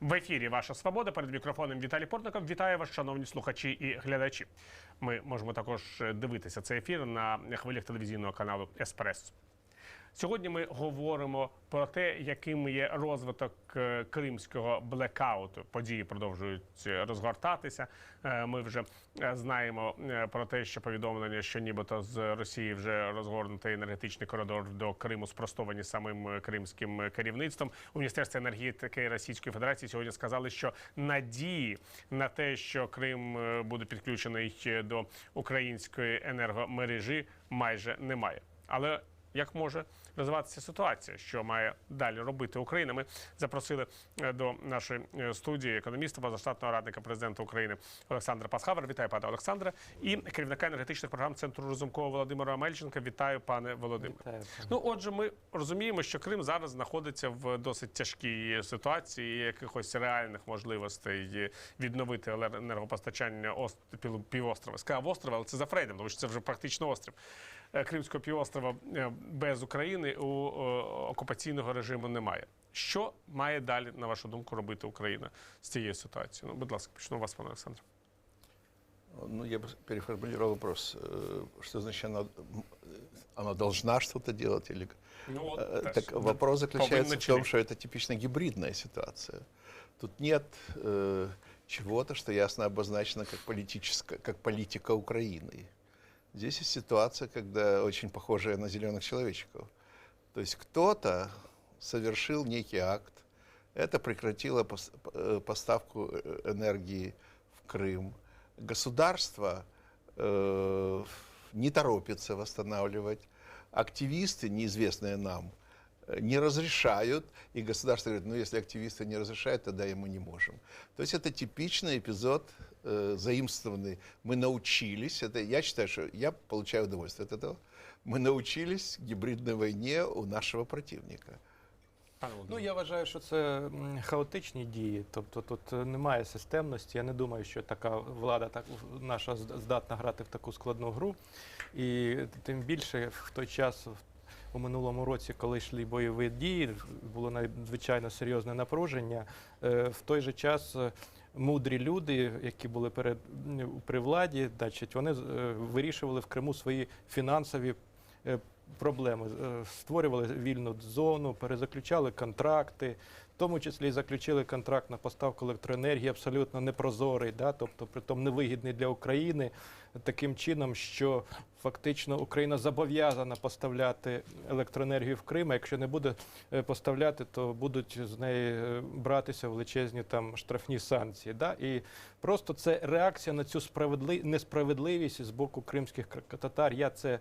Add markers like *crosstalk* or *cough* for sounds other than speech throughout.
В ефірі Ваша Свобода перед мікрофоном Віталій Портников. Вітаю вас, шановні слухачі і глядачі. Ми можемо також дивитися цей ефір на хвилях телевізійного каналу Еспресо. Сьогодні ми говоримо про те, яким є розвиток е, кримського блекауту. Події продовжують е, розгортатися. Е, Ми вже знаємо про те, що повідомлення, що нібито з Росії вже розгорнутий енергетичний коридор до Криму, спростовані самим кримським керівництвом. У міністерстві енергетики Російської Федерації сьогодні сказали, що надії на те, що Крим буде підключений до української енергомережі, майже немає. Але як може розвиватися ситуація, що має далі робити Україна? Ми запросили е, до нашої е, студії економіста, позаштатного радника президента України Олександра Пасхавер. Вітаю, пане Олександре, і керівника енергетичних програм центру Розумкова Володимира Амельченка. Вітаю, пане Володимире. Вітаю. Ну, отже, ми розуміємо, що Крим зараз знаходиться в досить тяжкій ситуації. Якихось реальних можливостей відновити енергопостачання ост- півострова. Сказав острова, але це за Фрейдом, тому що це вже практично острів. Е, Кримського півострова е, без України у е, окупаційного режиму немає. Що має далі, на вашу думку, робити Україна з цією ситуацією? Ну, будь ласка, почну у вас, пане Олександре. Ну, я бы переформулировал вопрос. Э, Что значит она, м, она должна что-то делать? Или... Ну, Э, Так вопрос заключается в том, что это типично гибридная ситуация. Тут нет э, чего-то, что ясно обозначено как, политическая, как политика Украины. Здесь есть ситуация, когда очень похожая на зеленых человечков. То есть кто-то совершил некий акт, это прекратило э, поставку э, энергии в Крым. Государство э, не торопится восстанавливать. Активисты, неизвестные нам, э, не разрешают, и государство говорит, ну если активисты не разрешают, тогда и мы не можем. То есть это типичный эпизод э, заимствованный. Мы научились, это, я считаю, что я получаю удовольствие от этого, мы научились гибридной войне у нашего противника. Пане Ну Володимире. я вважаю, що це м, хаотичні дії. Тобто тут е, немає системності. Я не думаю, що така влада так наша зд- здатна грати в таку складну гру. І тим більше в той час. в- У минулому році, коли йшли бойові дії, було надзвичайно серйозне напруження. Е, В той же час е, мудрі люди, які були перед при владі, значить, вони е, вирішували в Криму свої фінансові е, проблеми. Е, Створювали вільну зону, перезаключали контракти, тому числі заключили контракт на поставку електроенергії абсолютно непрозорий, да, тобто притом невигідний для України таким чином, що фактично Україна зобов'язана поставляти електроенергію в Крим. А якщо не буде е, поставляти, то будуть з неї е, братися величезні там штрафні санкції. Да? І просто це реакція на цю справедли... несправедливість з боку кримських татар. Я це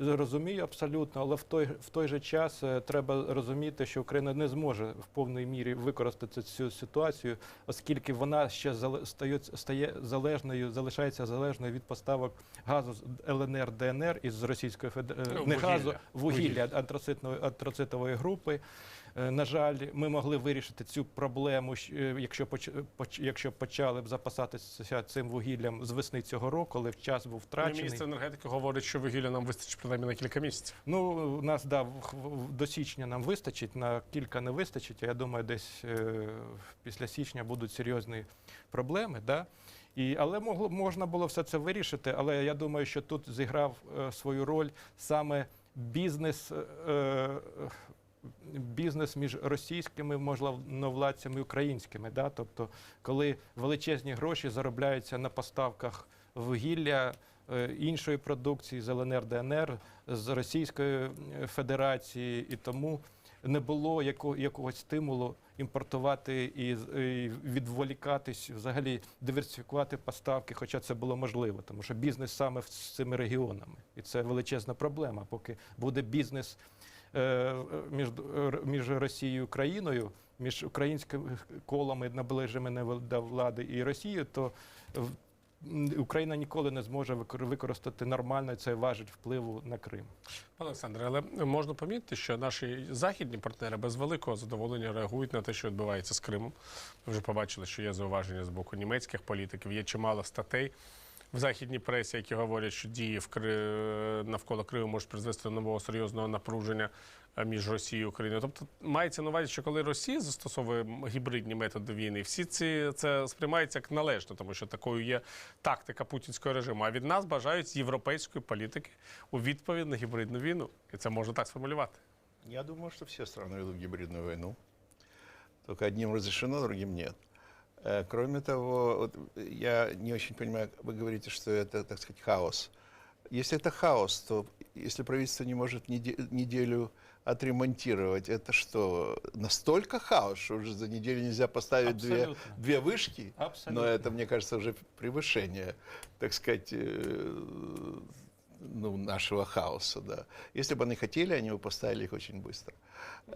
розумію абсолютно, але в той, в той же час е, треба розуміти, що Україна не зможе в повній мірі використати цю ситуацію, оскільки вона ще стає, стає залежною, залишається залежною від поставок газу з ЛНР, ДНР із Російської Федерації, Ну, не вугілля. газу, вугілля антрацитної антрацитової групи. Е, На жаль, ми могли вирішити цю проблему, е, якщо поч- якщо почали б запасатися цим вугіллям з весни цього року, але час був Ну, втрачений. Міністр енергетики говорить, що вугілля нам вистачить принаймні на кілька місяців. Ну, у нас да, до січня нам вистачить, на кілька не вистачить. Я думаю, десь е, після січня будуть серйозні проблеми. Да? І, але могло, можна було все це вирішити. Але я думаю, що тут зіграв е, свою роль саме бізнес. Е, е, Бізнес між російськими можновладцями і українськими, да? тобто, коли величезні гроші заробляються на поставках вугілля е, іншої продукції з ЛНР, ДНР, з Російської е, Федерації, і тому не було яко, якогось стимулу імпортувати і, і відволікатись, взагалі диверсифікувати поставки, хоча це було можливо, тому що бізнес саме з цими регіонами, і це величезна проблема. Поки буде бізнес між, е, між Росією і Україною, між українськими колами наближеними до влади і Росією, то Україна ніколи не зможе використати нормально цей важить впливу на Крим. Пане Олександре, але можна помітити, що наші західні партнери без великого задоволення реагують на те, що відбувається з Кримом. Ми вже побачили, що є зауваження з боку німецьких політиків, є чимало статей в західній пресі, які говорять, що дії в Кри... навколо Криму можуть призвести до нового серйозного напруження е, між Росією і Україною. Тобто мається на увазі, що коли Росія застосовує гібридні методи війни, всі ці це сприймається як належно, тому що такою є тактика путінського режиму. А від нас бажають європейської політики у відповідь на гібридну війну, і це можна так сформулювати. Я думаю, что все страны ведут гибридную войну. Только одним разрешено, другим нет. Э, Кроме того, вот я не очень понимаю, вы говорите, что это, так сказать, хаос. Если это хаос, то если правительство не может неде- неделю отремонтировать, это что, настолько хаос, что уже за неделю нельзя поставить две, Абсолютно. две вышки? Абсолютно. Но это, мне кажется, уже превышение, так сказать, э, ну, нашего хаоса. Да. Если бы они хотели, они бы поставили их очень быстро.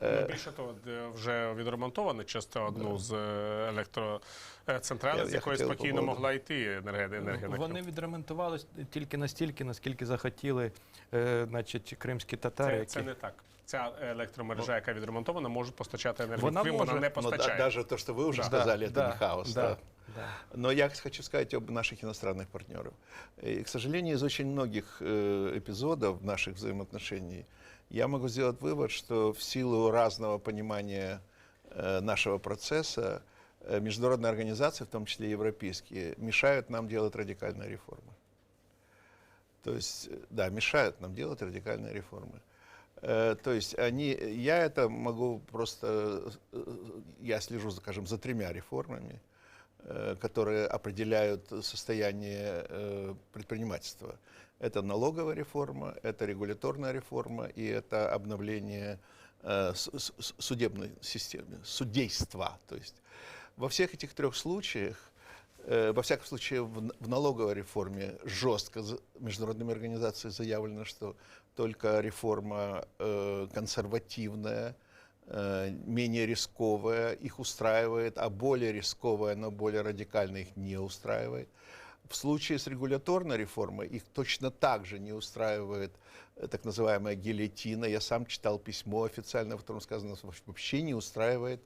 Ну, більше того, де вже відремонтовано часто одну з е, електроцентралей, Я- з я якої хотів спокійно по поводу- могла йти енергія. енергія на Вони Крим. відремонтувалися тільки настільки, наскільки захотіли е, значить, кримські татари. Це, це які... не так. Ця електромережа, яка відремонтована, може постачати енергію. Вона в Крим, вона може. не Но Ну, да- постачає. даже то, что вы уже Да. сказали, это Да, не хаос. да, да. Да. Но я хочу сказать об наших иностранных партнеров. И, к сожалению, из очень многих э, эпизодов наших взаимоотношений я могу сделать вывод, что в силу разного понимания э, нашего процесса э, международные организации, в том числе европейские, мешают нам делать радикальные реформы. То есть, э, да, мешают нам делать радикальные реформы. Э, То есть они, я это могу просто, э, я слежу, скажем, за тремя реформами, которые определяют состояние э, предпринимательства. Это налоговая реформа, это регуляторная реформа и это обновление э, судебной системы, судейства. То есть во всех этих трех случаях Э, Во всяком случае, в налоговой реформе жестко международными организациями заявлено, что только реформа э, консервативная, э, менее рисковая их устраивает, а более рисковая, но более радикальная их не устраивает. В случае с регуляторной реформой их точно так же не устраивает э, так называемая гильотина. Я сам читал письмо официально, в котором сказано, что вообще не устраивает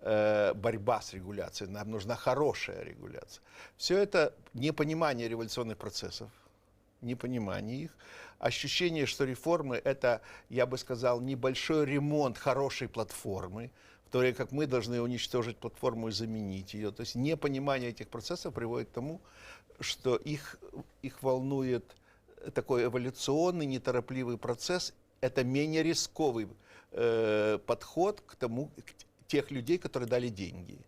э, борьба с регуляцией. Нам нужна хорошая регуляция. Все это непонимание революционных процессов, непонимание их, ощущение, что реформы – это, я бы сказал, небольшой ремонт хорошей платформы, в то время как мы должны уничтожить платформу и заменить ее. То есть непонимание этих процессов приводит к тому, что их, их волнует такой эволюционный, неторопливый процесс. Это менее рисковый э, подход к тому, к тех людей, которые дали деньги.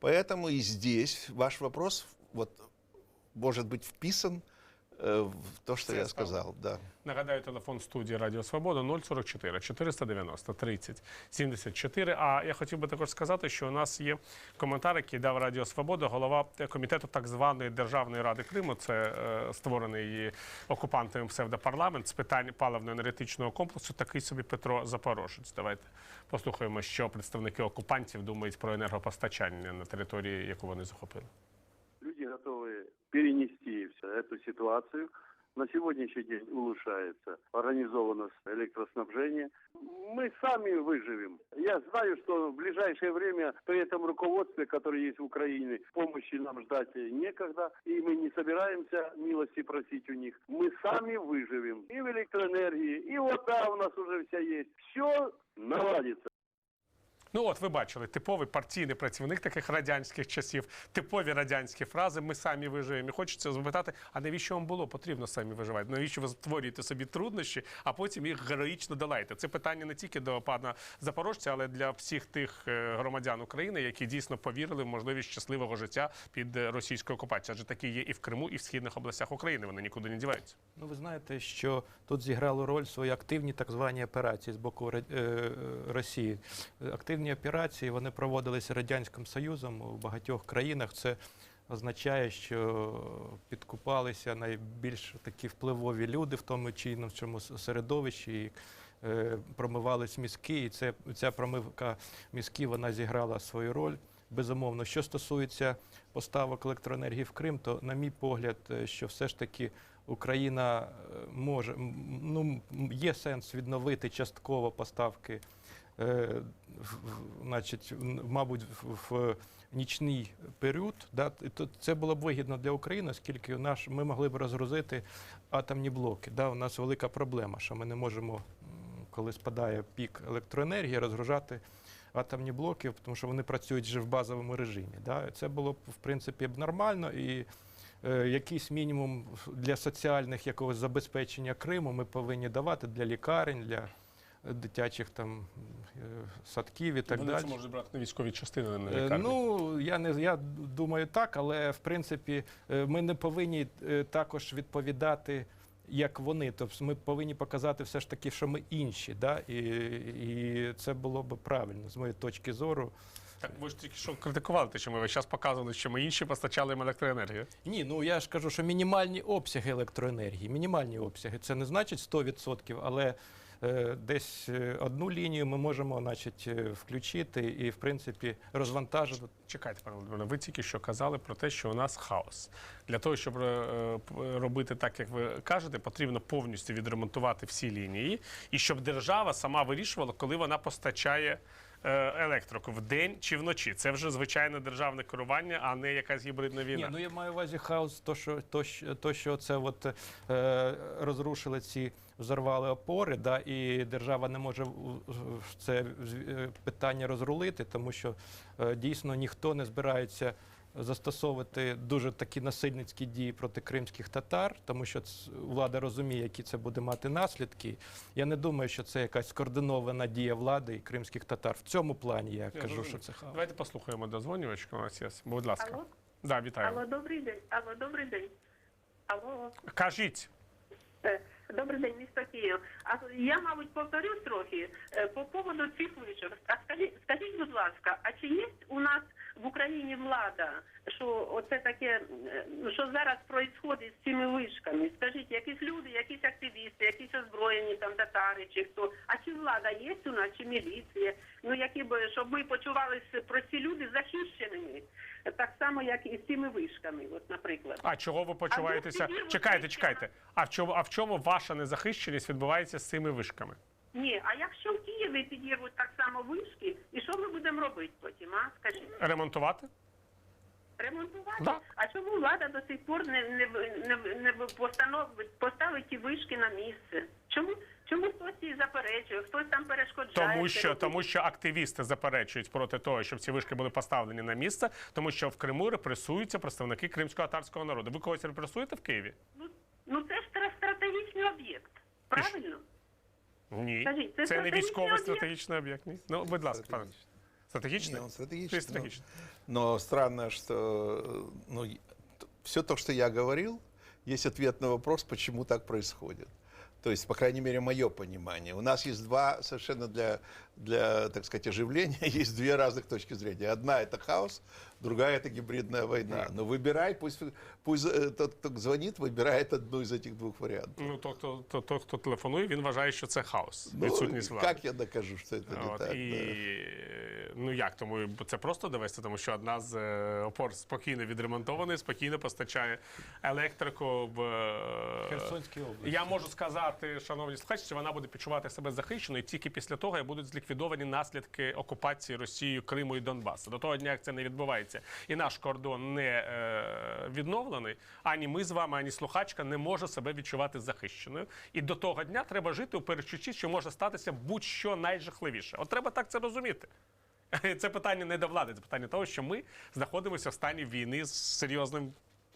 Поэтому и здесь ваш вопрос вот, может быть вписан в то, что я сказал. Да. Нагадаю, телефон студії Радіо Свобода 044 490 30 74. А я хотів би також сказати, що у нас є коментар, який дав Радіо Свобода, голова комітету так званої Державної ради Криму. Це е, створений окупантами псевдопарламент з питань паливно-енергетичного комплексу. Такий собі Петро Запорожець. Давайте послухаємо, що представники окупантів думають про енергопостачання на території, яку вони захопили. Люди готовы перенести всю эту ситуацию. На сегодняшний день улучшается организованность электроснабжения. Мы сами выживем. Я знаю, что в ближайшее время при этом руководстве, которое есть в Украине, помощи нам ждать некогда. И мы не собираемся милости просить у них. Мы сами выживем. И в электроэнергии, и вода у нас уже вся есть. Все наладится. Ну от ви бачили, типовий партійний працівник таких радянських часів, типові радянські фрази. Ми самі виживемо. І хочеться запитати, а навіщо вам було потрібно самі виживати? Навіщо ви створюєте собі труднощі, а потім їх героїчно долаєте? Це питання не тільки до пана Запорожця, але для всіх тих е, громадян України, які дійсно повірили в можливість щасливого життя під е, російською окупацією. Адже такі є і в Криму, і в східних областях України. Вони нікуди не діваються. Ну, ви знаєте, що тут зіграло роль свої активні так звані операції з боку е, Росії. Е, Активні операції вони проводилися Радянським Союзом у багатьох країнах. Це означає, що підкупалися найбільш такі впливові люди в тому чи іншому середовищі. І, е, промивались мізки, і це, ця промивка мізків вона зіграла свою роль. Безумовно, що стосується поставок електроенергії в Крим, то, на мій погляд, е, що все ж таки Україна е, може ну є сенс відновити частково поставки, значить, мабуть, в, нічний період, да, то це було б вигідно для України, оскільки наш, ми могли б розгрузити атомні блоки. Да, у нас велика проблема, що ми не можемо, коли спадає пік електроенергії, розгружати атомні блоки, тому що вони працюють вже в базовому режимі. Да. Це було б в принципі б нормально і. е, Якийсь мінімум для соціальних якогось забезпечення Криму ми повинні давати для лікарень, для е, дитячих там е, садків і так Вони далі. це можуть брати на військові частини, на Е, лікарні. Ну я не я думаю так, але в принципі е, ми не повинні також відповідати. Як вони, тобто ми повинні показати все ж таки, що ми інші, да? і, і це було б правильно з моєї точки зору. Так ви ж тільки що критикували те, що ми весь час показували, що ми інші постачали їм електроенергію. Ні, ну я ж кажу, що мінімальні обсяги електроенергії, мінімальні обсяги. Це не значить 100%, але десь е, одну лінію ми можемо значить, е, включити і, в принципі, розвантажити. Чекайте, пане Володимире, ви тільки що казали про те, що у нас хаос. Для того, щоб е, робити так, як ви кажете, потрібно повністю відремонтувати всі лінії, і щоб держава сама вирішувала, коли вона постачає е, в день чи вночі. Це вже звичайне державне керування, а не якась гібридна війна. Ні, ну я маю в увазі хаос, то що, то, що- то, що це от, е, розрушили ці, взорвали опори, да, і держава не може це е, питання розрулити, тому що е, дійсно ніхто не збирається застосовувати дуже такі насильницькі дії проти кримських татар, тому що влада розуміє, які це буде мати наслідки. Я не думаю, що це якась скоординована дія влади і кримських татар. В цьому плані я кажу, зрозумів. що це хаос. Давайте послухаємо дозвонювачку. У нас є. Будь ласка. Алло, Да, вітаю. алло, добрий день. Алло, добрий день. Алло, Кажіть. Е, добрий день, місто Київ. А я, мабуть, повторюсь трохи е, по поводу цих вишок. А скажіть, скажіть, будь ласка, а чи є у нас в Україні влада, що оце таке, е, що зараз відбувається з цими вишками? Скажіть, якісь люди, якісь активісти, якісь озброєні там татари чи хто? А чи влада є у нас, чи міліція? Ну які б щоб ми почувалися прості люди захищеними, так само, як і з цими вишками, от, наприклад. А чого ви почуваєтеся? А Чекайте, чекайте. А в чому, а в чому ваша незахищеність відбувається з цими вишками? Ні, а якщо в Києві підірвуть так само вишки, і що ми будемо робити потім, а? Скажіть, Ремонтувати? ремонтувати? Да. А чому влада до сих пор не, не, не, не постановить, поставить ті вишки на місце? Чому, чому хтось її заперечує, хтось там перешкоджає? Тому що, тому що активісти заперечують проти того, щоб ці вишки були поставлені на місце, тому що в Криму репресуються представники кримсько-татарського народу. Ви когось репресуєте в Києві? Ну, ну це ж стратегічний об'єкт, правильно? Ні. Скажіть, це це не стратегічний військовий об'єкт? стратегічний об'єкт. Ні. Ну, будь ласка, пане. Стратегічний? Не, он стратегичный. Ты стратегичный. Но, но странно, что э, ну, все то, что я говорил, есть ответ на вопрос, почему так происходит. То есть, по крайней мере, мое понимание. У нас есть два совершенно для, для, так сказать, оживления, *laughs* есть две разных точки зрения. Одна это хаос, другая это гибридная война. Но выбирай, пусть, пусть э, тот, кто звонит, выбирает одну из этих двух вариантов. Ну, то, хто, то, то, хто телефонує, він вважає, що це хаос. Ну, відсутність влади. как я докажу, что это не От, так? і да? ну як тому бо це просто довести, тому що одна з е, опор спокійно відремонтований, спокійно постачає електрику в е, Херсонській області. Я можу сказати, шановні слухачі, що вона буде відчувати себе захищеною тільки після того, як будуть зліквідовані наслідки окупації Росією Криму і Донбасу. До того дня, як це не відбувається, і наш кордон не е, відновлений, ані ми з вами, ані слухачка не може себе відчувати захищеною. І до того дня треба жити у перечутті, що може статися будь-що найжахливіше. От треба так це розуміти. *laughs* Це питання не до влади, це питання того, що ми знаходимося в стані війни з серйозним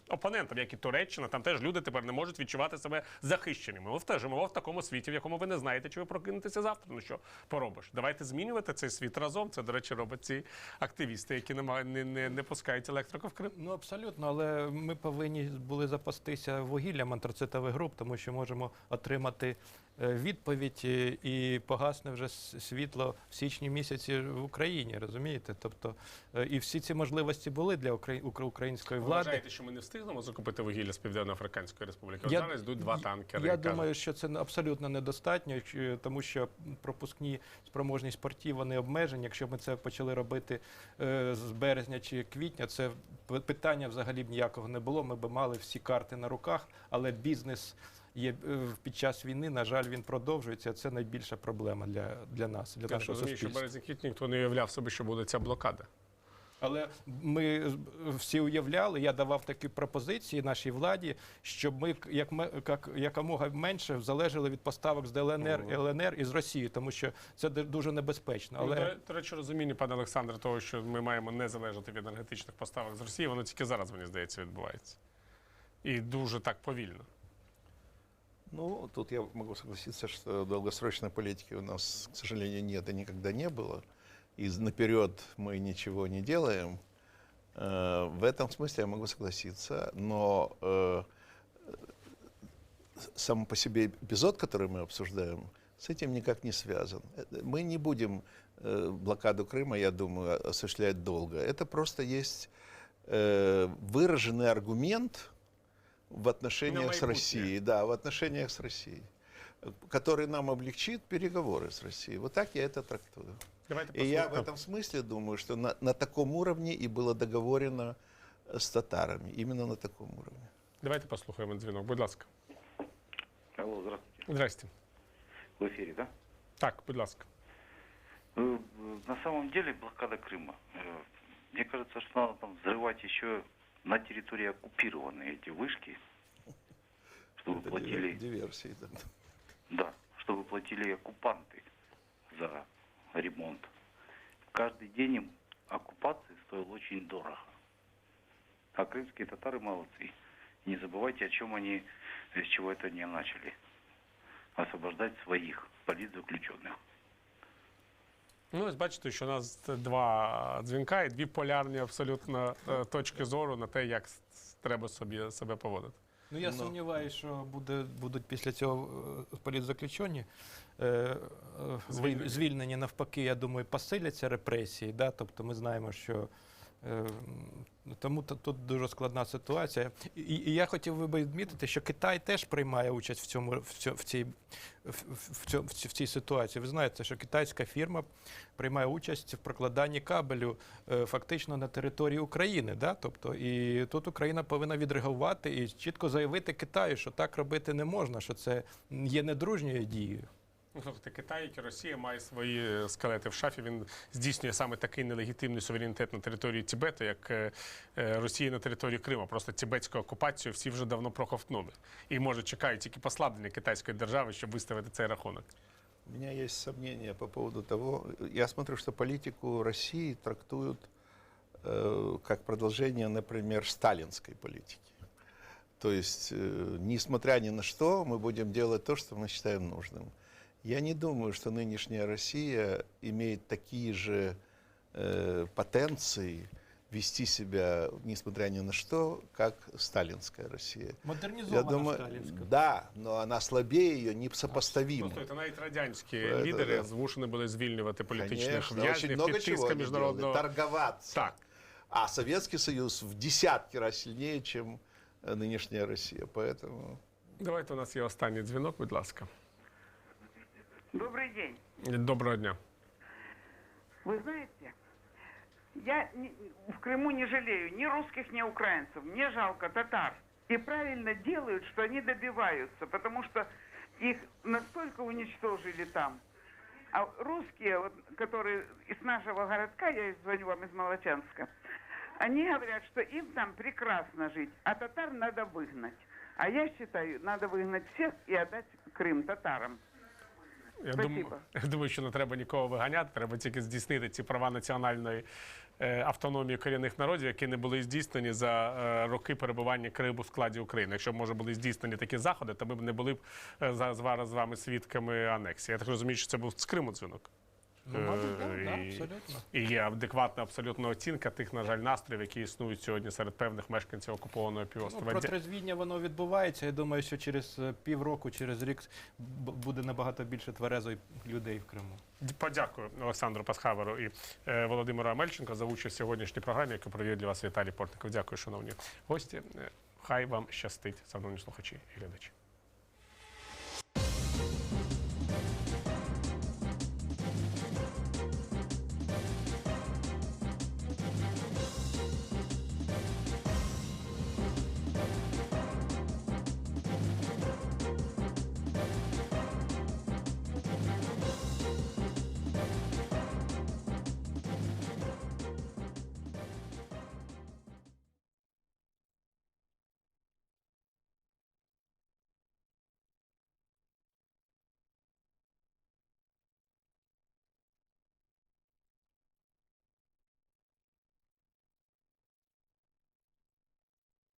опонентом, як і Туреччина. Там теж люди тепер не можуть відчувати себе захищеними. Ми теж живемо в такому світі, в якому ви не знаєте, чи ви прокинетеся завтра. Ну що поробиш? Давайте змінювати цей світ разом. Це, до речі, роблять ці активісти, які не, не, не, не пускають електрику в Крим. Ну абсолютно, але ми повинні були запастися вугіллям антрацитових груп, тому що можемо отримати відповідь е, і погасне вже світло в січні місяці в Україні, розумієте? Тобто е, і всі ці можливості були для украї- укра- української Ви влади. вважаєте, що ми не встигнемо закупити вугілля з Південно-Африканської Республіки? Я- зараз йдуть два танкери. Я думаю, що це абсолютно недостатньо, тому що пропускні спроможність портів вони обмежені. Якщо ми це почали робити е, з березня чи квітня, це питання взагалі б ніякого не було. Ми б мали всі карти на руках, але бізнес. Є е, під час війни, на жаль, він продовжується. Це найбільша проблема для, для нас, для Я нашого розумію, що в суспільства. березні ніхто не уявляв собі, що буде ця блокада. Але ми всі уявляли, я давав такі пропозиції нашій владі, щоб ми як, як якомога менше залежали від поставок з ДЛНР, ЛНР і з Росії, тому що це дуже небезпечно. Але... Але Ну, до речі, розуміння, пане Олександре, того, що ми маємо не залежати від енергетичних поставок з Росії, воно тільки зараз, мені здається, відбувається. І дуже так повільно. Ну, тут я могу согласиться, что долгосрочной политики у нас, к сожалению, нет и никогда не было. И наперед мы ничего не делаем. Э, В этом смысле я могу согласиться. Но э, сам по себе эпизод, который мы обсуждаем, с этим никак не связан. Это- Мы не будем э, блокаду Крыма, я думаю, осуществлять долго. Это просто есть э, выраженный аргумент в отношениях с майбутнє. Россией. Да, в отношениях с Россией, э, который нам облегчит переговоры с Россией. Вот так я это трактую. Давайте И я в послухаємо. этом смысле думаю, что на, на таком уровне и было договорено э, с татарами. Именно на таком уровне. Давайте послухаємо дзвінок, будь ласка. Алло, здравствуйте. Здрасте. В эфире, да? Так, будь ласка. Э, На самом деле блокада Крыма. э, Мне кажется, что надо там взрывать еще на территории оккупированные эти вышки, чтобы Это платили, дивер- диверсии. да. да, чтобы платили оккупанты за ремонт. Каждый день им оккупации стоил очень дорого. А крымские татары молодцы. Не забывайте, о чем они, с чего это они начали. Освобождать своих политзаключенных. Ну, ось бачите, що у нас два дзвінка і дві полярні абсолютно е, точки зору на те, як треба собі себе поводити. Ну, я Ну. сумніваюся, що буде, будуть після цього е, політзаключені е, е, Звільнені. звільнені. Навпаки, я думаю, посиляться репресії. Да? Тобто ми знаємо, що тому т- тут дуже складна ситуація. І, і я хотів би відмітити, що Китай теж приймає участь в цьому в, цій, в, в, в, ці- цій ситуації. Ви знаєте, що китайська фірма приймає участь в прокладанні кабелю е, фактично на території України. Да? Тобто, і тут Україна повинна відреагувати і чітко заявити Китаю, що так робити не можна, що це є недружньою дією. Ну, слухайте, Китай, як і Росія, має свої скелети в шафі. Він здійснює саме такий нелегітимний суверенітет на території Тібету, як е, е, Росія на території Криму. Просто тібетську окупацію всі вже давно проковтнули. І може чекають тільки послаблення китайської держави, щоб виставити цей рахунок. У меня есть сомнения по поводу того, я смотрю, что политику России трактуют э, как продолжение, например, сталинской политики. То есть, э, несмотря ни на что, мы будем делать то, что мы считаем нужным. Я не думаю, что нынешняя Россия имеет такие же э, потенции вести себя, несмотря ни на что, как сталинская Россия. Модернізована Я думаю, сталінська. да, но она слабее ее, непосопоставимо. Просто навіть радянські Це, лідери да. змушені були звільнювати політичних Конечно, очень в'язнів много під чего тиском они міжнародного. делали, торговаться. Так. А Советский Союз в десятки раз сильнее, чем э, нынешняя Россия. Поэтому Давайте у нас є останній дзвінок, будь ласка. Добрый день. Доброго дня. Вы знаете, я в Крыму не жалею ни русских, ни украинцев. Мне жалко татар. И правильно делают, что они добиваются, потому что их настолько уничтожили там. А русские, вот, которые из нашего городка, я звоню вам из Молочанска, они говорят, что им там прекрасно жить, а татар надо выгнать. А я считаю, надо выгнать всех и отдать Крым татарам. Я думаю, *laughs* я думаю, що не треба нікого виганяти, треба тільки здійснити ці права національної е, автономії корінних народів, які не були здійснені за е, роки перебування Криму в складі України. Якщо б може були здійснені такі заходи, то ми б не були б е, зараз зараз з вами свідками анексії. Я так розумію, що це був з Криму дзвінок. Ну, мабуть, Е, так, да, і- абсолютно. І є адекватна абсолютно оцінка тих, на жаль, настроїв, які існують сьогодні серед певних мешканців окупованого Ну, півострова. Дя- протрезвіння воно відбувається. Я думаю, що через е, півроку, через рік буде набагато більше тверезої людей в Криму. Подякую Олександру Пасхаверу і е, Володимиру Амельченко за участь в сьогоднішній програмі, яку провів для вас Віталій Портников. Дякую, шановні гості. Е, Хай вам щастить, шановні слухачі і глядачі.